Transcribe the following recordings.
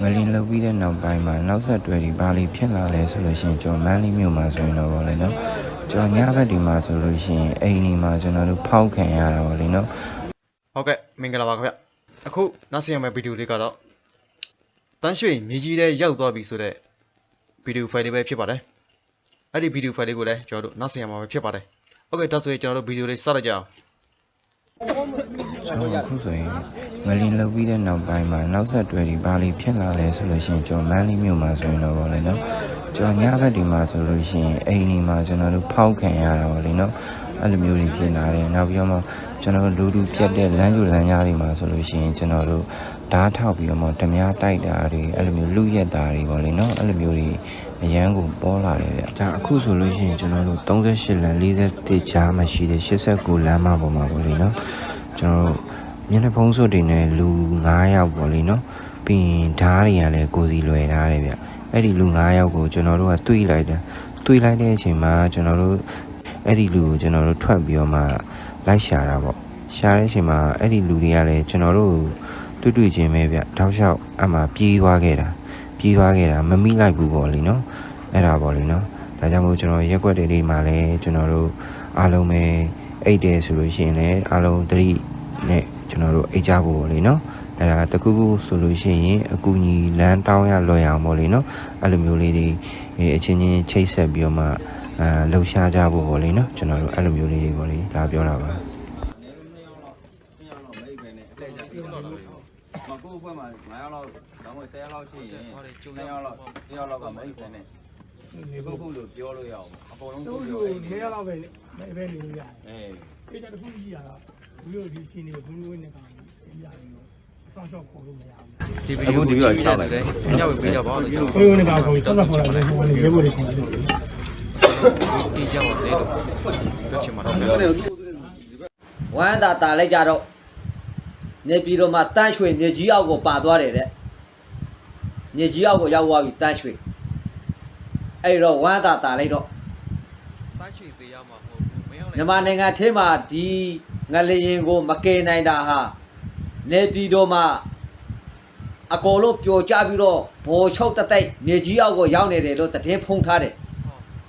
ငလင်လှုပ်ပြီးတဲ့နောက်ပိုင်းမှာနောက်ဆက်တွဲတွေဘာလို့ဖြစ်လာလဲဆိုလို့ရှိရင်ကျွန်တော်မန်းလေးမြို့မှာဆိုရင်တော့ဗောလေနော်ကျွန်တော်ညဘက်ဒီမှာဆိုလို့ရှိရင်အိမ်ဒီမှာကျွန်တော်တို့ဖောက်ခံရတာဗောလေနော်ဟုတ်ကဲ့မင်္ဂလာပါခင်ဗျအခုနောက်ဆက်ရမယ့်ဗီဒီယိုလေးကတော့တန်းရွှေမြေကြီးထဲရောက်သွားပြီဆိုတော့ဗီဒီယိုဖိုင်လေးပဲဖြစ်ပါတယ်အဲ့ဒီဗီဒီယိုဖိုင်လေးကိုလည်းကျွန်တော်တို့နောက်ဆက်ရမှာပဲဖြစ်ပါတယ်ဟုတ်ကဲ့ဒါဆိုရင်ကျွန်တော်တို့ဗီဒီယိုလေးစလိုက်ကြအောင်ကျွန်တော်အခုဆိုရင် ငလင်လှုပ်ပြီးတဲ့နောက်ပိုင်းမှာနောက်ဆက်တွဲတွေဘာလို့ဖြစ်လာလဲဆိုလို့ရှိရင်ကျွန်တော်မန်းလေးမြို့မှာဆိုရင်တော့ဗောလေနော်ကျွန်တော်ညဘက်ဒီမှာဆိုလို့ရှိရင်အိမ်ဒီမှာကျွန်တော်တို့ဖောက်ခံရတာဗောလေနော်အဲ့လိုမျိုးတွေဖြစ်လာတယ်နောက်ပြီးတော့မှကျွန်တော်တို့လူလူပြတ်တဲ့လမ်းယူလမ်းကြားတွေမှာဆိုလို့ရှိရင်ကျွန်တော်တို့ဓာတ်ထောက်ပြီးတော့မှဓမြတိုက်တာတွေအဲ့လိုမျိုးလူရက်တာတွေဗောလေနော်အဲ့လိုမျိုးတွေအရန်ကိုပေါ်လာတယ်ဗျဒါအခုဆိုလို့ရှိရင်ကျွန်တော်တို့38လမ်း41ကြားမှာရှိတဲ့89လမ်းမပေါ်မှာဗောလေနော်ကျွန်တော်တို့ မျက်နှာဖုံးစွပ်တွေနဲ့လူ9ယောက်ပေါ့လေနော်ပြီးရင်ဓားတွေကလည်းကိုစီလွယ်ထားတယ်ဗျအဲ့ဒီလူ9ယောက်ကိုကျွန်တော်တို့ကတွေးလိုက်တာတွေးလိုက်တဲ့အချိန်မှာကျွန်တော်တို့အဲ့ဒီလူကိုကျွန်တော်တို့ထွက်ပြီးတော့မှလိုက်ရှာတာပေါ့ရှာတဲ့အချိန်မှာအဲ့ဒီလူတွေကလည်းကျွန်တော်တို့ကိုတွေ့တွေ့ချင်းပဲဗျတောက်လျှောက်အမှပြေးသွားခဲ့တာပြေးသွားခဲ့တာမမိလိုက်ဘူးပေါ့လေနော်အဲ့ဒါပေါ့လေနော်ဒါကြောင့်မို့ကျွန်တော်ရက်ွက်တွေလေးမှာလည်းကျွန်တော်တို့အားလုံးပဲအိတ်တယ်ဆိုလို့ရှိရင်လည်းအားလုံးသတိနဲ့ ကျွန်တော်တို့အိတ်ကြဖို့ပေါ့လေနော်အဲ့ဒါတခုခုဆိုလို့ရှိရင်အကူညီလမ်းတောင်းရလွယ်အောင်ပေါ့လေနော်အဲ့လိုမျိုးလေးတွေအဲအချင်းချင်းချိတ်ဆက်ပြီးတော့မှအာလှူရှားကြဖို့ပေါ့လေနော်ကျွန်တော်တို့အဲ့လိုမျိုးလေးတွေပေါ့လေလာပြောတာပါမကိုယ်အဖွဲ့မှာ9ယောက်လောက်ဒါမှမဟုတ်10ယောက်လောက်ရှိရင်9ယောက်လောက်10ယောက်လောက်ကမအိပ်ဖ ਨੇ ဒီဘုတ်ခုလို့ပြောလို့ရအောင်အကုန်လုံးတို့ပြောတို့အိပ်နေနေရတော့ပဲပဲပဲနေလို့ရတယ်အေး။အေးတခုကြီးရတာဒီလိုဒီချင်းတွေကိုဘုံဘုံနဲ့ကောင်ကြီးရတယ်လို့ဆောင်းချောက်ခေါ်လို့မရဘူးဒီဗီဒီယိုကိုကြည့်ရတယ်ညဝေပေးကြပါဦးလို့ကျွန်။ဘုံဘုံနဲ့ကောင်ခေါ်ဆောင်းချောက်ခေါ်လာတယ်ဘုံဘုံနဲ့ရေဘုံတွေခေါ်တယ်တော်ကြည့်ကြပါသေးလို့ပြောချင်မှာတော့ပြောတယ်ဝမ်းသာတာလိုက်ကြတော့နေပြည်တော်မှာတန်းရွှေမြေကြီးအောက်ကိုပါသွားတယ်တဲ့မြေကြီးအောက်ကိုရောက်သွားပြီတန်းရွှေ အဲ့တော့ဝမ်းသာတာလိုက်တော့တန်းရွှေသေးရမှာမဟုတ်ဘူးမင်းအောင်လည်းမြန်မာနိုင်ငံထဲမှာဒီငလျင်ကို မကယ်နိုင်တာဟာနေပြည်တော်မှာအကုန်လုံးပျော်ကြပြီးတော့ဘော်ချုပ်တက်တိုက်မြေကြီးအောက်ကိုရောက်နေတယ်လို့တည်င်းဖုံးထားတယ်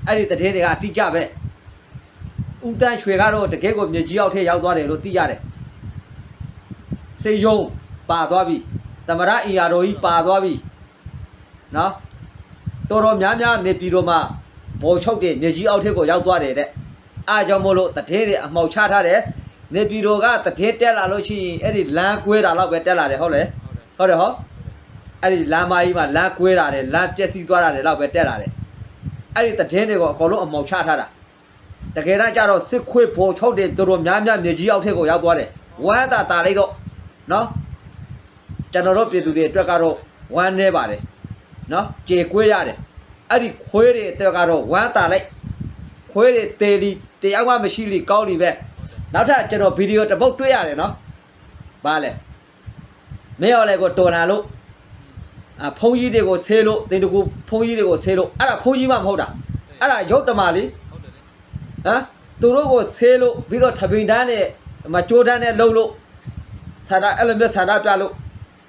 အဲ့ဒီတည်င်းတွေကအတိအကျပဲဦးတန်းရွှေကတော့တကယ်ကိုမြေကြီးအောက်ထဲရောက်သွားတယ်လို့သိရတယ်စေယုံပါသွားပြီတမရအင်ယာတော်ကြီးပါသွားပြီနော် တော်တော်များများနေပြည်တော်မှာဘော်ချုပ်တယ်မြေကြီးအောက်ထက်ကိုရောက်သွားတယ်တဲ့အားကြောင့်မို့လို့တထဲတွေအမှောက်ချထားတယ်နေပြည်တော်ကတထဲတက်လာလို့ရှိရင်အဲ့ဒီလမ်းကွေးတာတော့ပဲတက်လာတယ်ဟုတ်လေဟုတ်တယ်ဟောအဲ့ဒီလမ်းမကြီးမှာလမ်းကွေးတာတယ်လမ်းပျက်စီးသွားတာတယ်တော့ပဲတက်လာတယ်အဲ့ဒီတထဲတွေကိုအကုန်လုံးအမှောက်ချထားတာတကယ်တော့ကြတော့စစ်ခွေးဘော်ချုပ်တယ်တော်တော်များများမြေကြီးအောက်ထက်ကိုရောက်သွားတယ်ဝမ်းသာတာလိုက်တော့နော်ကျွန်တော်တို့ပြည်သူတွေအတွက်ကတော့ဝမ်းနေပါတယ် နော်ကြေကွေးရတယ်အဲ့ဒီခွေးတွေအတွက်ကတော့ဝမ်းတာလိုက်ခွေးတွေတေလီတရားမှမရှိလီကောင်းလီပဲနောက်ထပ်ကျွန်တော်ဗီဒီယိုတစ်ပုတ်တွေ့ရတယ်နော်ဘာလဲမင်းရော်လေကိုတော်လာလို့အဖုန်းကြီးတွေကိုဆေးလို့တင်တကူဖုန်းကြီးတွေကိုဆေးလို့အဲ့ဒါဖုန်းကြီးမှမဟုတ်တာအဲ့ဒါရုပ်တမာလီဟုတ်တယ်လေဟမ်သူတို့ကိုဆေးလို့ပြီးတော့ထပိန်တန်းနဲ့မကြိုးတန်းနဲ့လှုပ်လို့ဆန္ဒအဲ့လိုမျိုးဆန္ဒပြလို့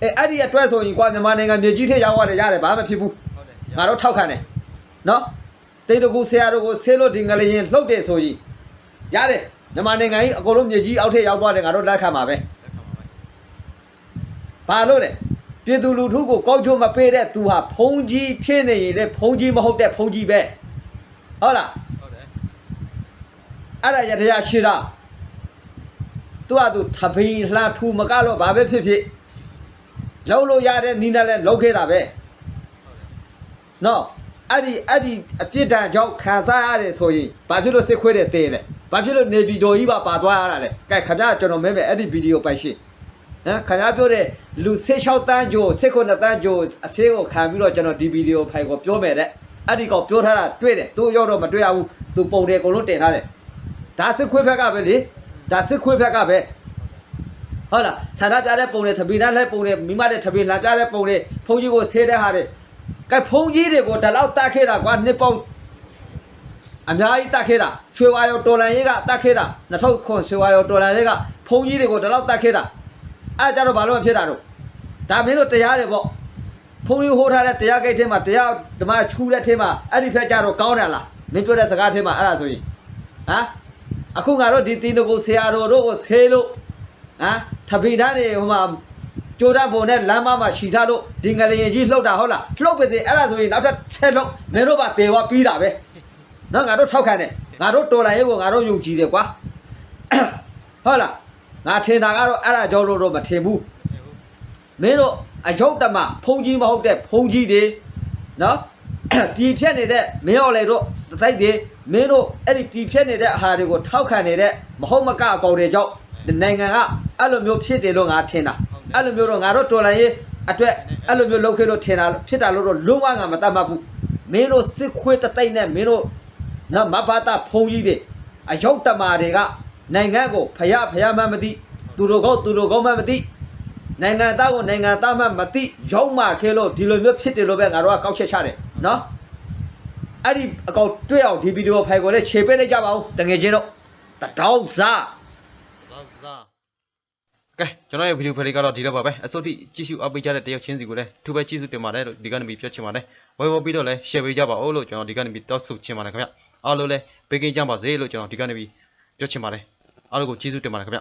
အဲအဲ့ဒီအတွက်ဆိုရင်ကွာမြန်မာနိုင်ငံမြေကြီးထိရောက်ရတယ်ရတယ်ဘာမှဖြစ်ဘူးဟုတ်တယ်ငါတို့ထောက်ခံတယ်နော်တိတ်တကူဆရာတို့ကိုဆေးလို့ဒီငလျင်လှုပ်တယ်ဆိုရင်ရတယ်မြန်မာနိုင်ငံကြီးအကုန်လုံးမြေကြီးအောက်ထိရောက်သွားတယ်ငါတို့လက်ခံပါပဲလက်ခံပါမယ်ဘာလို့လဲပြည်သူလူထုကိုကောက်ချိုးမပေးတဲ့သူဟာဖုံးကြီးဖြစ်နေရင်လေဖုံးကြီးမဟုတ်တဲ့ဖုံးကြီးပဲဟုတ်လားဟုတ်တယ်အဲ့ဒါရတရားရှိတာသူကသူသပိန်လှထူမကတော့ဘာပဲဖြစ်ဖြစ် လုံးလို့ရတဲ့နီးနဲ့လဲလုံးခဲ့တာပဲနော်အဲ့ဒီအဲ့ဒီအပြစ်ဒဏ်ကြောင့်ခံစားရတယ်ဆိုရင်ဘာဖြစ်လို့စစ်ခွေးတဲ့တေးလဲဘာဖြစ်လို့နေပြည်တော်ကြီးပါပါသွားရတာလဲကဲခင်ဗျားကျွန်တော်မဲမဲအဲ့ဒီဗီဒီယိုပိုက်ရှင်းဟမ်ခင်ဗျားပြောတဲ့လူ16တန်းကြို19တန်းကြိုအစင်းကိုခံပြီးတော့ကျွန်တော်ဒီဗီဒီယိုဖိုင်ကိုပြောမယ်တဲ့အဲ့ဒီကောင်ပြောထားတာတွေ့တယ်သူရောက်တော့မတွေ့ရဘူးသူပုံတယ်အကုန်လုံးတင်ထားတယ်ဒါစစ်ခွေးဘက်ကပဲလေဒါစစ်ခွေးဘက်ကပဲ ဟုတ်လားဆန္ဒပြတဲ့ပုံတွေသပီနာလည်းပုံတွေမိမတဲ့သပီလှပြတဲ့ပုံတွေဖုန်းကြီးကိုဆေးတဲ့ဟာတွေကဲဖုန်းကြီးတွေကိုဒီလောက်တတ်ခဲ့တာကွာနှစ်ပေါင်းအများကြီးတတ်ခဲ့တာရွှေဝါရောတော်လန်ရေးကတတ်ခဲ့တာ2000ခွန်ရွှေဝါရောတော်လန်ရေးကဖုန်းကြီးတွေကိုဒီလောက်တတ်ခဲ့တာအဲ့ဒါကြတော့ဘာလို့မဖြစ်တာတော့ဒါမင်းတို့တရားတွေပေါ့ဖုန်းကြီးဟိုးထားတဲ့တရားကိတ်ထဲမှာတရားဓမ္မချူတဲ့ထဲမှာအဲ့ဒီဖက်ကြတော့ကောင်းတယ်လားမင်းပြောတဲ့စကားထဲမှာအဲ့ဒါဆိုရင်ဟမ်အခုငါတို့ဒီတင်းတို့ကိုဆရာတော်တို့ကိုဆေးလို့ ဟမ်ထပိတန်းနေဟိုမှာကြိုးတန်းပုံနဲ့လမ်းမမှာခြိထားလို့ဒီငလျင်ကြီးလှုပ်တာဟုတ်လားလှုပ်ပါစေအဲ့ဒါဆိုရင်နောက်ထပ်ဆက်လို့မင်းတို့ပါတေဝပြီးတာပဲနော်ငါတို့ထောက်ခံတယ်ငါတို့တော်လိုင်းရေးကိုငါတို့ယုံကြည်တယ်ကွာဟုတ်လားငါထင်တာကတော့အဲ့ဒါကြောင့်လို့တော့မထင်ဘူးမင်းတို့အယုတ်တမဖုန်ကြီးမဟုတ်တဲ့ဖုန်ကြီးတွေနော်ပြည်ဖြတ်နေတဲ့မင်းရော်လေတို့တိုက်တွေမင်းတို့အဲ့ဒီပြည်ဖြတ်နေတဲ့အာဟာတွေကိုထောက်ခံနေတဲ့မဟုတ်မကအကောင်တွေကြောင့်ဒီ နိုင်ငံကအဲ့လိုမျိုးဖြစ်တယ်လို့ငါထင်တာအဲ့လိုမျိုးတော့ငါတို့တော်လိုင်းရေးအတွက်အဲ့လိုမျိုးလုပ်ခဲ့လို့ထင်တာဖြစ်တာလို့တော့လုံးဝငါမတတ်မှတ်ဘူးမင်းတို့စစ်ခွေးတသိမ့်နဲ့မင်းတို့နော်မဘာတာဖုန်ကြီးတွေအယုတ်တမတွေကနိုင်ငံကိုဖရဖရမှန်းမသိသူတို့ကောသူတို့ကောမှန်းမသိနိုင်ငံသားကိုနိုင်ငံသားမှမသိရောက်မှခဲလို့ဒီလိုမျိုးဖြစ်တယ်လို့ပဲငါတို့ကကောက်ချက်ချတယ်နော်အဲ့ဒီအကောက်တွေ့အောင်ဒီဗီဒီယိုဖိုင်ကိုလည်းခြေပေးလိုက်ကြပါဦးတငယ်ချင်းတို့တတောင်းစားလောက် စားကဲကျွန်တော်ရဲ့ဗီဒီယိုဖိုင်လေးကတော့ဒီလောက်ပါပဲအစိုးထိကြည့်ရှုအပ်ပေးကြတဲ့တယောက်ချင်းစီကိုလည်းထူပဲကြည့်စုတင်ပါတယ်လို့ဒီကနေ့ပြောချင်ပါတယ်ဝယ်ဝယ်ပြီးတော့လည်း share ပေးကြပါဦးလို့ကျွန်တော်ဒီကနေ့တောက်ဆုချင်ပါတယ်ခင်ဗျအားလုံးလည်းဘေးကင်းကြပါစေလို့ကျွန်တော်ဒီကနေ့ပြောချင်ပါတယ်အားလုံးကိုကျေးဇူးတင်ပါတယ်ခင်ဗျ